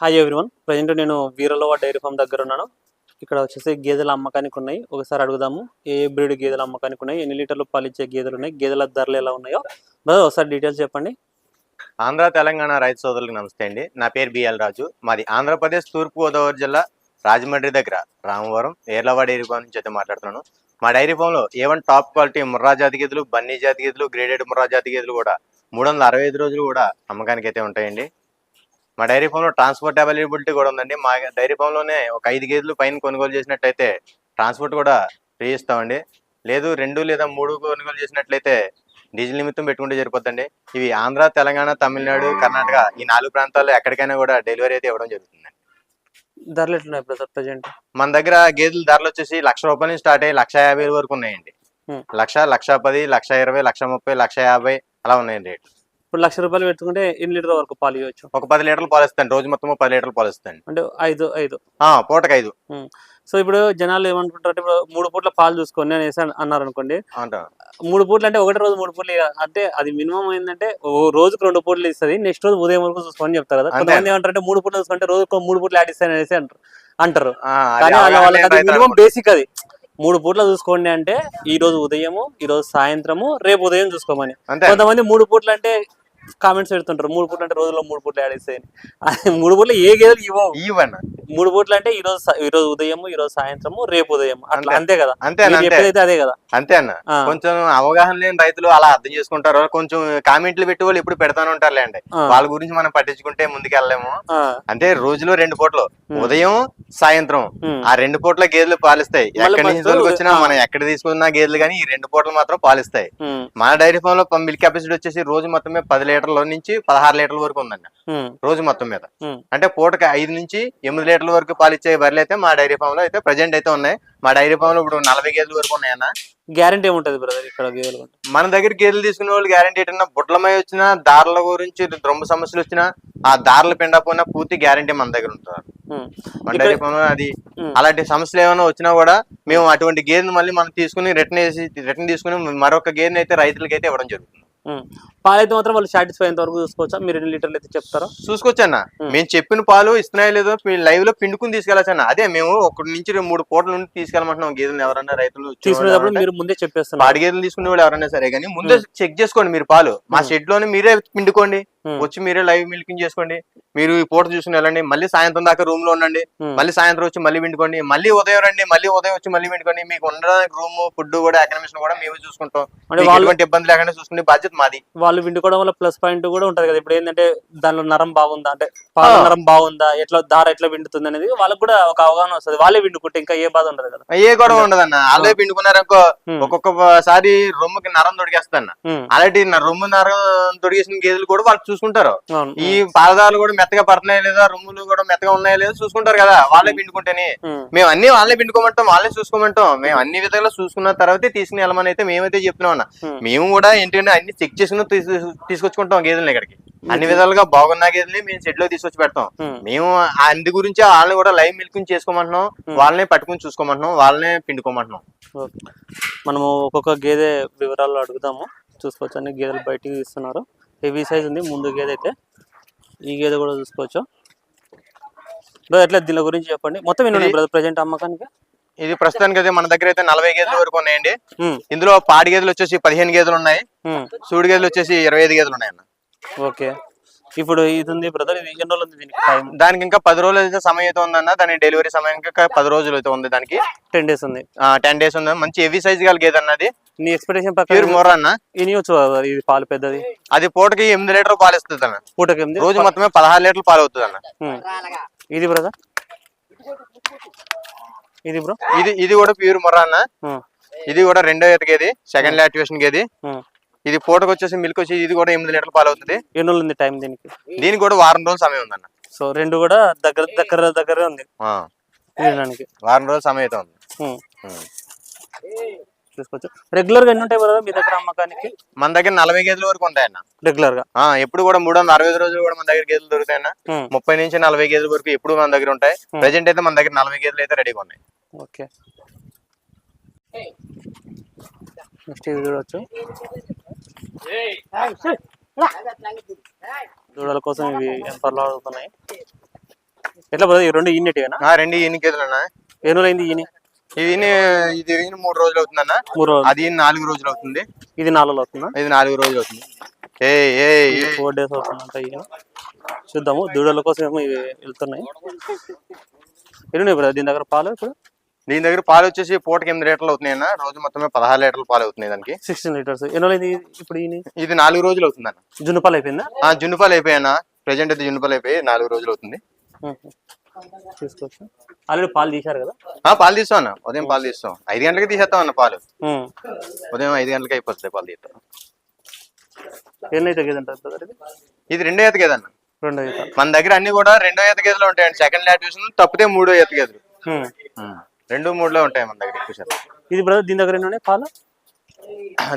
Hi everyone present నేను వీరలోవ dairy farm దగ్గర ఉన్నాను. ఇక్కడ వచ్చేసి గేదెల అమ్మకానికి ఉన్నాయి. ఒకసారి అడుగుదాము. ఏ బ్రీడ్ గేదెల అమ్మకానికి ఉన్నాయి? ఎన్ని లీటర్లు పాలిచ్చే గేదెలు ఉన్నాయి? గేదెల ధరలు ఎలా ఉన్నాయో? బ్రదర్ ఒకసారి డీటెయిల్స్ చెప్పండి. ఆంధ్ర తెలంగాణ రైతు సోదరులకు నమస్తే అండి. నా పేరు బిఎల్ రాజు. మాది ఆంధ్రప్రదేశ్ తూర్పు గోదావరి జిల్లా రాజమండ్రి దగ్గర రామవరం ఏర్లవాడ డైరీ ఫామ్ నుంచి అయితే మాట్లాడుతున్నాను. మా డైరీ ఫామ్లో ఏవన్ టాప్ క్వాలిటీ ముర్రా జాతి గేదెలు బన్నీ జాతి గేదెలు గ్రేడెడ్ ముర్రా జాతి గేదెలు కూడా మూడు వందల అరవై ఐదు రోజులు కూడా అమ్మకానికి అయితే ఉంటాయండి. మా డైరీ ఫామ్లో ట్రాన్స్పోర్ట్ అవైలబిలిటీ కూడా ఉందండి. మా డైరీ ఫామ్లోనే ఒక ఐదు గేదెలు పైన కొనుగోలు చేసినట్టయితే ట్రాన్స్పోర్ట్ కూడా ఫ్రీ ఇస్తామండి. లేదు రెండు లేదా మూడు కొనుగోలు చేసినట్లయితే డీజిల్ నిమిత్తం పెట్టుకుంటే సరిపోద్దండి. ఇవి ఆంధ్ర తెలంగాణ తమిళనాడు కర్ణాటక ఈ నాలుగు ప్రాంతాల్లో ఎక్కడికైనా కూడా డెలివరీ అయితే ఇవ్వడం జరుగుతుంది ధరలు ఎట్లున్నాయి ప్రజెంట్? మన దగ్గర గేదెల ధరలు వచ్చేసి లక్ష రూపాయల నుంచి స్టార్ట్ అయ్యి లక్ష యాభై వరకు ఉన్నాయండి. లక్ష లక్ష పది లక్ష ఇరవై లక్ష ముప్పై లక్ష యాభై అలా ఉన్నాయండి రేట్ ఇప్పుడు లక్ష రూపాయలు పెట్టుకుంటే ఎన్ని లీటర్ వరకు పాలు ఇవ్వచ్చు? ఒక పది లీటర్లు పాలిస్తాను రోజు మొత్తం పది లీటర్లు పాలిస్తాను అంటే ఐదు ఐదు. పూటకి ఐదు. సో ఇప్పుడు జనాలు ఏమనుకుంటారు ఇప్పుడు మూడు పూట్ల పాలు చూసుకొని అనేసి అన్- అన్నారు అనుకోండి మూడు పూట్లు అంటే ఒకటి రోజు మూడు పూట్లు అంటే అది మినిమం ఏంటంటే రోజుకు రెండు పూట్లు ఇస్తుంది. నెక్స్ట్ రోజు ఉదయం వరకు చూసుకొని చెప్తారు కదా. కొంతమంది ఏమంటారు అంటే మూడు పూట్లు చూసుకుంటే రోజు మూడు పూట్లు యాడ్ ఇస్తాను అనేసి అంటారు. అంటారు కానీ మినిమం. బేసిక్ అది. మూడు పూట్ల చూసుకోండి అంటే ఈ రోజు ఉదయము ఈ రోజు సాయంత్రము రేపు ఉదయం చూసుకోమని. కొంతమంది మూడు పూట్లు అంటే కామెంట్స్ పెడుతుంటారు. మూడు పూట్లు అంటే రోజులో మూడు పూట్లు అది మూడు పూట్లు ఏ గేదెలు ఇవ్వవు. ఈవెన్ మూడు పూట్లు అంటే ఈ రోజు ఈ రోజు ఉదయము ఈ రోజు సాయంత్రము రేపు ఉదయం అట్లా అంతే. కదా. అంతే అన్న, చెప్పేదైతే అదే కదా. అంతే అన్న. కొంచెం అవగాహన లేని రైతులు అలా అర్థం చేసుకుంటారు. కొంచెం కామెంట్లు పెట్టి వాళ్ళు పెడతానే ఉంటారులే అండి ఆ, వాళ్ళ గురించి మనం పట్టించుకుంటే ముందుకెళ్ళలేము. అంటే రోజులో రెండు పూటలు. ఉదయం సాయంత్రం. ఆ రెండు పూట్ల గేదెలు పాలిస్తాయి. ఎక్కడి నుంచి ఆ. మనం ఎక్కడ తీసుకున్నా గేదెలు కానీ ఈ రెండు పూటలు మాత్రం పాలిస్తాయి. మన డైరీ ఫామ్లో మిల్క్ కెపాసిటీ వచ్చేసి రోజు మొత్తం మీద పది లీటర్ల నుంచి పదహారు లీటర్ల వరకు ఉందండి రోజు మొత్తం మీద. అంటే పూటకి ఐదు నుంచి ఎనిమిది లీటర్ల వరకు పాలిచ్చే బర్రెలు అయితే మా డైరీ ఫామ్లో అయితే ప్రజెంట్ అయితే ఉన్నాయి మా డైరీ ఫామ్లో ఇప్పుడు నలభై గేదెల వరకు ఉన్నాయన్న గ్యారంటీ ఏముంటది బ్రదర్ ఇక్కడ గేదెలు? మన దగ్గర గేదెలు తీసుకునే వాళ్ళు గ్యారంటీ ఏంటన్నా బుట్లమై వచ్చినా దారుల గురించి రొమ్ము సమస్యలు వచ్చినా ఆ దారులు పిండపోయినా పూర్తి గ్యారంటీ మన దగ్గర ఉంటుంది ఉమ్. మన డైరీ ఫామ్లో అది. అలాంటి సమస్యలు ఏమైనా వచ్చినా కూడా మేము అటువంటి గేదెని మళ్ళీ మనం తీసుకుని రిటర్న్ వేసి రిటర్న్ తీసుకుని మరొక గేదెని అయితే రైతులకి అయితే ఇవ్వడం జరుగుతుంది. పాలైతే మాత్రం వాళ్ళు సాటిస్ఫై అయ్యేంత వరకు చూసుకోవచ్చా? మీరు ఎన్ని లీటర్లు అయితే చెప్తారో? చూసుకోవచ్చన్న. మేము చెప్పిన పాలు ఇస్తున్నాయో లేదో లైవ్లో పిండుకుని తీసుకెళ్ళచ్చన్న అదే మేము ఒకటి నుంచి మూడు పూటల నుండి తీసుకెళ్ళమంటున్నాం గేదెలు ఎవరన్నా రైతులు తీసుకునేటప్పుడు మీరు ముందే చెప్పేస్తున్నారు. పాడి గేదెలు తీసుకునే వాళ్ళు ఎవరైనా సరే కానీ ముందే చెక్ చేసుకోండి మీరు పాలు. మా. షెడ్లోనే మీరే పిండుకోండి. వచ్చి మీరే లైవ్ మిల్కింగ్ చేసుకోండి. మీరు ఈ పూట చూసుకుని వెళ్ళండి. మళ్ళీ సాయంత్రం దాకా రూమ్లో ఉండండి. మళ్ళీ సాయంత్రం వచ్చి మళ్ళీ పిండుకోండి మళ్ళీ ఉదయం రండి. మళ్ళీ ఉదయం వచ్చి మళ్ళీ పిండుకోండి మీకు ఉండడానికి రూమ్ ఫుడ్ కూడా ఎకనమిషన్ కూడా మేమే చూసుకుంటాం. అంటే మీకు వాళ్ళు ఎటువంటి ఇబ్బంది లేకుండా చూసుకునే బాధ్యత మాది. వాళ్ళు విండుకోవడం వల్ల ప్లస్ పాయింట్ కూడా ఉంటది కదా. ఇప్పుడు ఏంటంటే దానిలో నరం బాగుందా? అంటే పాల. నరం బాగుందా? ఎట్లా దార ఎట్లా విండుతుంది అనేది వాళ్ళకి కూడా ఒక అవగాహన వస్తుంది. వాళ్ళే విండుకుంటే ఇంకా ఏ బాధ ఉండదు కదా. ఏ గొడవ ఉండదన్న. వాళ్ళే పిండుకున్నారనుకో. ఒక్కొక్కసారి రొమ్ముకి నరం దొడికేస్తాన్న ఉమ్. అలాంటి రొమ్ము నరం దొడిగేసిన గేదెలు కూడా వాళ్ళు చూసుకుంటారు. ఈ పాదాలు కూడా మెత్తగా పడుతున్నాయా లేదా రొమ్ములు కూడా మెత్తగా ఉన్నాయా లేదా చూసుకుంటారు కదా వాళ్ళే పిండుకుంటేనే. మేము అన్ని వాళ్ళే పిండుకోమంటాం వాళ్ళే చూసుకోమంటాం మేము అన్ని విధాలుగా చూసుకున్న తర్వాతే తీసుకుని వెళ్ళమని అయితే మేమైతే చెప్తున్నాం. మేము కూడా ఏంటంటే అన్ని చెక్ చేసుకుని తీసు- తీసుకొచ్చుకుంటాం గేదెలు ఇక్కడికి అన్ని విధాలుగా బాగున్న గేదెల్ని మేము షెడ్లో తీసుకొచ్చి పెడతాం. మేము అందు గురించి వాళ్ళని కూడా లైవ్ మిల్కింగ్ చేసుకోమంటున్నాం. వాళ్ళనే పట్టుకుని చూసుకోమంటున్నాం వాళ్ళనే పిండుకోమంటున్నాం. మనము ఒక్కొక్క గేదె వివరాలు అడుగుదాము చూసుకోవచ్చు అన్ని గేదెలు బయటికి ఇస్తున్నారు హెవీ సైజ్ ఉంది ముందు గేదె అయితే. ఈ గేదె కూడా చూసుకోవచ్చు. బ్రదర్ ఎట్లా దీని గురించి చెప్పండి? మొత్తం ఎన్ని ఉన్నాయి బ్రదర్ ప్రజెంట్ అమ్మకానికి? ఇది ప్రస్తుతానికి అయితే మన దగ్గర అయితే నలభై గేదెల వరకు ఉన్నాయండి. ఉమ్. ఇందులో పాడి గేదెలు వచ్చేసి పదిహేను గేదెలు ఉన్నాయి. ఉమ్. సూడి గేదెలు వచ్చేసి ఇరవై ఐదు గేదెలు ఉన్నాయన్న. ఓకే ఇప్పుడు ఇది ఉంది బ్రదర్ ఇది ఎన్ని రోజులు ఉంది దీనికి టైం దానికి ఇంకా పది రోజులు అయితే సమయం అయితే ఉందన్న దాని డెలివరీ సమయం ఇంకా పది రోజులు అయితే ఉంది దానికి. టెన్ డేస్ ఉంది. టెన్ డేస్ ఉంది. మంచి హెవీ సైజ్ గల గేదె అన్నది నీ ఎక్స్పెక్టేషన్ ప్యూర్ ప్రకారం మోర్ అన్న. ఇనియొచ్చు ఇది పాలు పెద్దది? అది పూటకి ఎనిమిది లీటర్ పాలు ఇస్తుంది అన్న పూటకి ఎనిమిది? రోజు మొత్తమే పదహారు లీటర్లు పాలు అవుతుంది అన్న. ఇది బ్రదర్ ఇది బ్రో ఇది ఇది కూడా ప్యూర్ మొర్రా అన్న. ఇది కూడా రెండో ఈత గేది సెకండ్ యాక్టివేషన్ గేది. ఇది పూటకు వచ్చేసి మిల్క్ వచ్చి ఇది కూడా ఎనిమిది లీటర్లు పాలు అవుతుంది ఎన్ని రోజులు ఉంది టైం దీనికి? దీనికి కూడా వారం రోజులు సమయం ఉందన్న. సో రెండు కూడా దగ్గర దగ్గర దగ్గర ఉంది. ఆ, తినడానికి. వారం రోజులు సమయం అయితే ఉంది. చూసుకోవచ్చు. రెగ్యులర్గా ఎన్ని ఉంటాయి బ్రదర్ మీ దగ్గర అమ్మకానికి? మన దగ్గర నలభై గేదెల వరకు ఉంటాయన్న. రెగ్యులర్గా? ఆ, ఎప్పుడు కూడా మూడు వందల అరవై ఐదు రోజులు కూడా మన దగ్గర గేదెలు దొరుకుతాయన్న. ముప్పై నుంచి నలభై గేదెల వరకు ఎప్పుడు మన దగ్గర ఉంటాయి. Hmm. ప్రెజెంట్ అయితే మన దగ్గర నలభై గేదెలు అయితే రెడీగా ఉన్నాయి. ఓకే. నెక్స్ట్ ఇది చూడవచ్చు దూడల కోసం ఇవి ఎంపర్లు అవుతున్నాయి ఎట్లా బ్రదర్ ఈ రెండు ఈనెటివేనా? రెండు అన్న ఏ రోజులు అయింది ఈని? ఇది ఇది మూడు రోజులు అవుతుందన్న. మూడు రోజులు. అది నాలుగు రోజులు అవుతుంది. ఇది నాలుగు రోజులు అవుతుందా? ఇది నాలుగు రోజులు అవుతుంది. ఏ ఏ. ఫోర్ డేస్ అవుతుందంట ఈయన చూద్దాము దూడల కోసం ఏమో ఇవి వెళ్తున్నాయి. ఎన్ని బ్రదర్ దీని దగ్గర పాలు ఇప్పుడు? దీని దగ్గర పాలు వచ్చేసి పూటకి ఎనిమిది లీటర్లు అవుతున్నాయి అన్న. రోజు మొత్తమే పదహారు లీటర్లు పాలు అవుతున్నాయి దానికి. Sixteen litres. ఎన్ని ఇప్పుడు ఇది నాలుగు రోజులు అవుతుందన్న జున్ను పాలు అయిపోయిందా? ఆ జున్నుపాలు అయిపోయాయన్న ప్రెజెంట్ అయితే జున్నుపాలు అయిపోయి నాలుగు రోజులు అవుతుంది. తీసుకోవచ్చు. ఆల్రెడీ పాలు తీశారు కదా? పాలు తీస్తాం అన్న. ఉదయం పాలు తీస్తాం. ఐదు గంటలకి తీసేస్తాం అన్న పాలు. ఉదయం ఐదు గంటలకి అయిపోతుంది పాలు తీస్తాం ఎన్ని అయితే గేదంటారు బ్రదర్ ఇది రెండో ఈత గేదన్న. రెండు మన దగ్గర అన్ని కూడా రెండో ఈత గేదెలు ఉంటాయండి. సెకండ్ లాట్యూషన్ తప్పితే మూడో ఈత గేదెలు. రెండు మూడులో ఉంటాయి మన దగ్గర ఎక్కువ శాతం. ఇది బ్రదర్ దీని దగ్గర ఎన్ని ఉన్నాయి పాలు?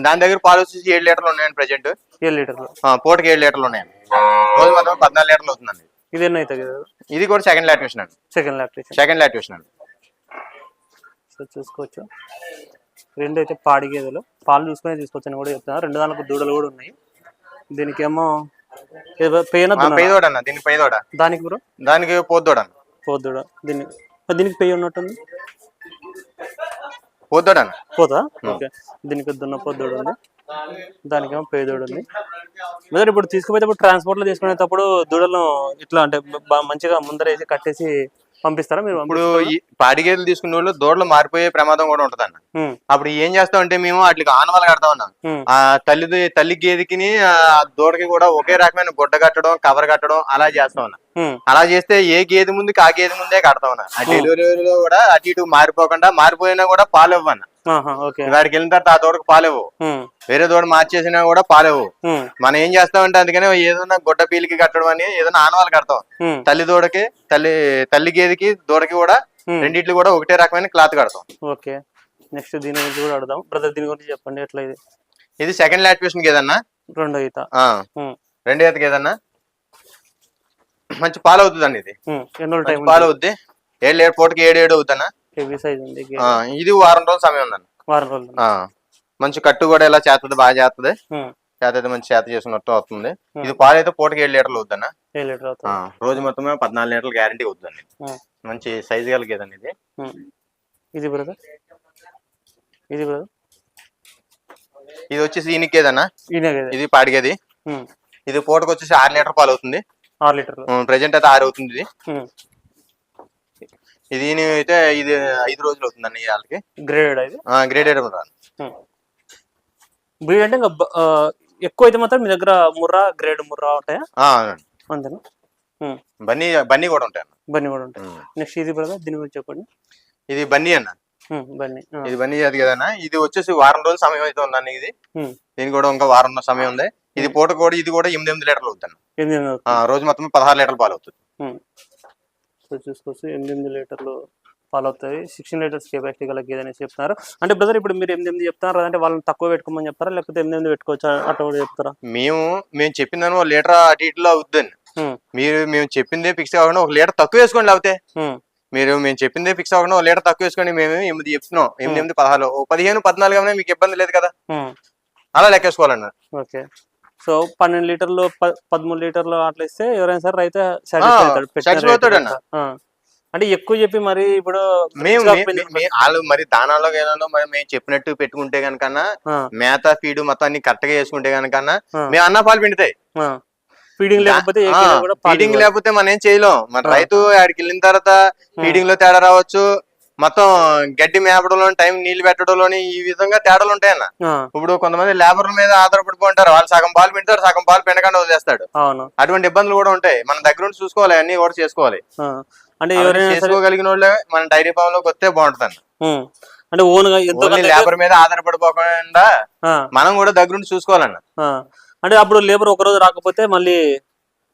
దాని దగ్గర పాలు వచ్చేసి ఏడు లీటర్లు ఉన్నాయండి ప్రజెంట్ ఏడు లీటర్లు. పూటకి ఏడు లీటర్లు ఉన్నాయండి రోజు మొత్తం పద్నాలుగు లీటర్లు అవుతుందండి. ఇది ఎన్ని అయితే కదా? ఇది కూడా సెకండ్ లాట్యూషన్ అండి. సెకండ్ లాక్టేషన్ సెకండ్ లాట్యూషన్ అండి. సో చూసుకోవచ్చు. రెండు అయితే పాడి గేదెలు. పాలు చూసుకొని తీసుకోవచ్చు అని కూడా చెప్తున్నారు. రెండు దానికి దూడలు కూడా ఉన్నాయి. దీనికేమో పెయిన ఆ, పెయ్యదోడ అన్న దీనికి పెయ్యదోడ దానికి బ్రో? దానికి పోద్దోడ అన్న. పోద్దుడ? దీన్ని దీనికి పెయ్యి ఉన్నట్టుంది. పోద్దోడ పోతా? ఓకే. దీనికి దున్న పొద్దుడు ఉంది. దానికేమో పేదోడు ఉంది. మొదటి ఇప్పుడు తీసుకుపోయేటప్పుడు ట్రాన్స్పోర్ట్లో తీసుకునేటప్పుడు దూడలను ఇట్లా అంటే మంచిగా ముందరేసి కట్టేసి పంపిస్తారా? మీరు ఇప్పుడు ఈ పాడి గేదెలు తీసుకునే వాళ్ళు దూడలు మారిపోయే ప్రమాదం కూడా ఉంటుంది అన్న అప్పుడు ఏం చేస్తాం అంటే మేము వాటికి ఆనవాళ్ళు కడతాం ఉమ్, ఆ తల్లి తల్లి గేదెకి ఆ దూడకి కూడా ఒకే రకమైన గుడ్డ కట్టడం కవర్ కట్టడం అలా చేస్తాం ఉమ్, అలా చేస్తే ఏ గేదె ముందుకి ఆ గేదె ముందే కడతాం ఆ డెలివరీలో కూడా అటు ఇటు మారిపోకుండా మారిపోయినా కూడా పాలు ఇవ్వన్న వాడికి వెళ్ళిన తర్వాత ఆ దూడకు పాలు ఇవ్వవు ఉమ్, వేరే దూడ మార్చేసినా కూడా పాలు ఇవ్వవు ఉమ్, మనం ఏం చేస్తామంటే అందుకని ఏదైనా గుడ్డ పీలికి కట్టడం అని ఏదైనా ఆనవాళ్ళు కడతాం. తల్లి దూడకి తల్లి తల్లి గేదెకి దూడకి కూడా. రెండిట్లు కూడా ఒకటే రకమైన క్లాత్ కడతాం. ఓకే. నెక్స్ట్ దీని గురించి కూడా అడుగుదాం. బ్రదర్ దీని గురించి చెప్పండి ఎట్లా ఇది? ఇది సెకండ్ లాట్యుయేషన్ గేదన్నా రెండో ఈత. రెండో ఈత గేదన్నా మంచి పాలు ఇది. ఎన్నో టైం మంచి పాలు అవుద్ది ఏడు ఏడు పూటకి ఏడు ఏడు అవుతానా ఇది వారం రోజులు సమయం ఉందండి. వారం రోజులు మంచి కట్టు కూడా ఇలా చేస్తుంది బాగా చేస్తుంది చేత అయితే మంచి చేత చేసినట్టు అవుతుంది. ఇది పాలు అయితే పూటకి ఏడు లీటర్లు అవుద్దన్న ఏ లీటర్ అవుతుంది. రోజు మొత్తమే పద్నాలుగు లీటర్లు గ్యారంటీ అవుతుందండి. ఉమ్, మంచి సైజు గల గేదండి ఇది. ఇది బ్రదర్ ఇది బ్రదర్ ఇది వచ్చేసి ఇది పాడిగేది. ఇది పూటకు వచ్చేసి ఆరు లీటర్ పాలు అవుతుంది ఆరు లీటర్లు. ప్రజెంట్ అయితే ఆరు అవుతుంది ఇది. ఇది అయితే ఇది ఐదు రోజులు అవుతుందండి వాళ్ళకి. గ్రేడెడ్ ఇది? గ్రేడెడ్ బ్రీడ్ అంటే ఇంకా ఎక్కువ అయితే మాత్రం మీ దగ్గర ముర్రా గ్రేడ్ ముర్రా ఉంటాయా? అంతేనా? బన్నీ బన్నీ కూడా ఉంటాయి అన్న. బన్నీ కూడా ఉంటాయి. నెక్స్ట్ ఇది బ్రదర్ దీని గురించి చెప్పండి. ఇది బన్నీ అన్న. బన్నీ. ఇది బన్నీ అది కదన్నా. ఇది వచ్చేసి వారం రోజుల సమయం అయితే ఉందండి ఇది. దీనికి కూడా ఇంకా వారం సమయం ఉంది. ఇది పూట కూడా ఇది కూడా ఎనిమిది ఎనిమిది లీటర్లు ఆ, రోజు మొత్తం పదహారు లీటర్లు పాలు అవుతుంది. సో చూసుకోవచ్చు ఎనిమిది లీటర్లు ఫాలో అవుతాయి. సిక్స్టీన్ లీటర్స్ కెపాసిటీ గల గేదె అనేసి చెప్తున్నారు. అంటే బ్రదర్ ఇప్పుడు మీరు ఎనిమిది ఎనిమిది చెప్తారా అంటే వాళ్ళని తక్కువ పెట్టుకోమని చెప్తారా? లేకపోతే ఎనిమిది ఎనిమిది పెట్టుకోవచ్చా? అట్లా కూడా చెప్తారా? మేము మేము చెప్పిందని ఒక లీటర్ అటు ఇటులో అవుతుందండి ఉమ్, మీరు మేము చెప్పిందే ఫిక్స్ కాకుండా ఒక లీటర్ తక్కువ వేసుకోండి లేకపోతే. మీరు మేము చెప్పిందే ఫిక్స్ అవ్వకుండా ఒక లీటర్ తక్కువ వేసుకోండి మేము ఎనిమిది చెప్తున్నాం. ఎనిమిది ఎనిమిది పదహారు పదిహేను పద్నాలుగు మీకు ఇబ్బంది లేదు కదా. అలా లెక్కేసుకోవాలండి ఓకే. సో పన్నెండు లీటర్లు పదమూడు లీటర్లు అట్లా ఇస్తే ఎవరైనా సరే రైతే సాటిస్ఫై అవుతాడు పెట్టిన. ఆ. అంటే ఎక్కువ చెప్పి మరి ఇప్పుడు మేము వాళ్ళు మరి దానాలో గేనాలో మరి మేము చెప్పినట్టు పెట్టుకుంటే ఆ, మేత ఫీడ్ మొత్తం అన్ని కరెక్ట్గా వేసుకుంటే కనుకన్నా ఆ. మేము అన్న పాలు పిండుతాయి ఆ. ఫీడింగ్ లేకపోతే ఏ కిలో కూడా పాలు ఫీడింగ్. లేకపోతే మనం ఏం చేయలేం మన ఆ. రైతు ఆడికి వెళ్ళిన తర్వాత ఫీడింగ్లో తేడా రావచ్చు మొత్తం గడ్డి మేపడంలో టైం నీళ్ళు పెట్టడంలోని ఈ విధంగా తేడాలు ఉంటాయన్న. ఇప్పుడు కొంతమంది లేబర్ల మీద ఆధారపడిపోయి ఉంటారు వాళ్ళు సగం పాలు పిండుతారు సగం పాలు పిండకుండా వదిలేస్తాడు. అటువంటి ఇబ్బందులు కూడా ఉంటాయి. మన దగ్గర ఉండి చూసుకోవాలి అన్ని కూడా చేసుకోవాలి. అంటే ఎవరైనా చేసుకోగలిగిన వాళ్ళే మన డైరీ ఫామ్లోకి వస్తే బాగుంటుంది. అంటే ఓన్ లేబర్ మీద ఆధారపడిపోకుండా మనం కూడా దగ్గరుండి చూసుకోవాలన్న. అంటే అప్పుడు లేబర్ ఒక రోజు రాకపోతే మళ్ళీ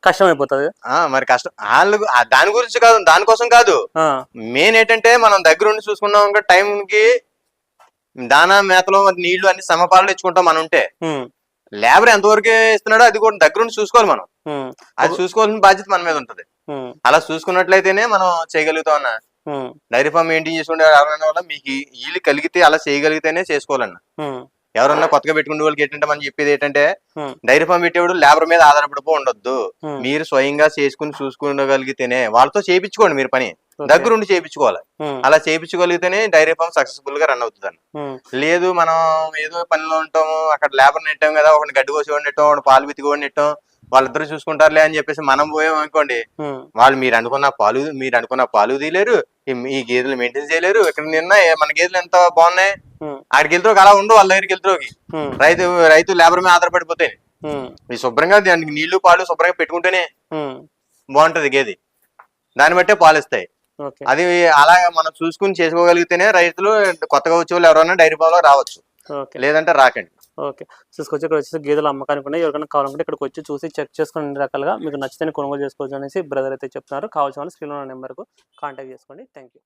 కష్టం అయిపోతుంది ఆ, మరి కష్టం. వాళ్ళు దాని గురించి కాదు దానికోసం కాదు. మెయిన్ ఏంటంటే మనం దగ్గరుండి చూసుకున్నాం ఇంకా టైంకి దానా మేతలో నీళ్ళు అన్ని సమపాలన ఇచ్చుకుంటాం మనం ఉంటే. లేబర్ ఎంతవరకు ఇస్తున్నాడో అది కూడా దగ్గరుండి చూసుకోవాలి మనం. అది చూసుకోవాల్సిన బాధ్యత మన మీద ఉంటది. అలా చూసుకున్నట్లయితేనే మనం చేయగలుగుతాం అన్న. డైరీ ఫామ్ మెయింటైన్ చేసుకుంటే వల్ల మీకు వీళ్ళు కలిగితే అలా చేయగలిగితేనే చేసుకోవాలన్న. ఎవరన్నా కొత్తగా పెట్టుకునే వాళ్ళకి ఏంటంటే మనం చెప్పేది ఏంటంటే. డైరీ ఫామ్ పెట్టేవాడు లేబర్ మీద ఆధారపడిపో ఉండొద్దు. మీరు స్వయంగా చేసుకుని చూసుకోగలిగితేనే వాళ్ళతో చేయించుకోండి మీరు పని. Okay. దగ్గర ఉండి చేయించుకోవాలి అలా చేయించుకోగలిగితేనే డైరీ ఫామ్ సక్సెస్ఫుల్గా రన్ అవుతుంది లేదు మనం ఏదో పనిలో ఉంటాము అక్కడ లేబర్ నెట్టాం కదా ఒకటి గడ్డి కోసేవాడు నెట్టాం ఒకటి పాలు బితికోడి నెట్టాం వాళ్ళిద్దరు చూసుకుంటారులే అని చెప్పేసి మనం పోయాం అనుకోండి. వాళ్ళు మీరు అనుకున్న పాలు మీరు అనుకున్న పాలు తీయలేరు ఈ గేదెలు మెయింటైన్ చేయలేరు ఇక్కడ నిన్న మన గేదెలు ఎంత బాగున్నాయి? ఆడికి వెళ్తే అలా ఉండు వాళ్ళ దగ్గరికి వెళ్తే ఉమ్, రైతు రైతు లేబర్ మీద ఆధారపడిపోతాయి ఉమ్, ఈ శుభ్రంగా దానికి నీళ్ళు పాలు శుభ్రంగా పెట్టుకుంటేనే బాగుంటది గేది. దాన్ని బట్టే పాలు ఇస్తాయి ఓకే అది అలా మనం చూసుకుని చేసుకోగలిగితేనే రైతులు కొత్తగా వచ్చే వాళ్ళు ఎవరైనా డైరీ ఫామ్లో రావచ్చు. ఓకే లేదంటే రాకండి. ఓకే చూసుకొచ్చి ఇక్కడ వచ్చేసి గేదెలు అమ్మకానికి ఉన్నాయి. ఎవరికైనా కావాలంటే ఇక్కడికి వచ్చి చూసి చెక్ చేసుకుని అన్ని రకాలుగా మీకు నచ్చితే కొనుగోలు చేసుకోవచ్చు అనేసి బ్రదర్ అయితే చెప్తున్నారు. కావాల్సిన వాళ్ళు స్క్రీన్లో ఉన్న నెంబర్కు కాంటాక్ట్ చేసుకోండి. Thank you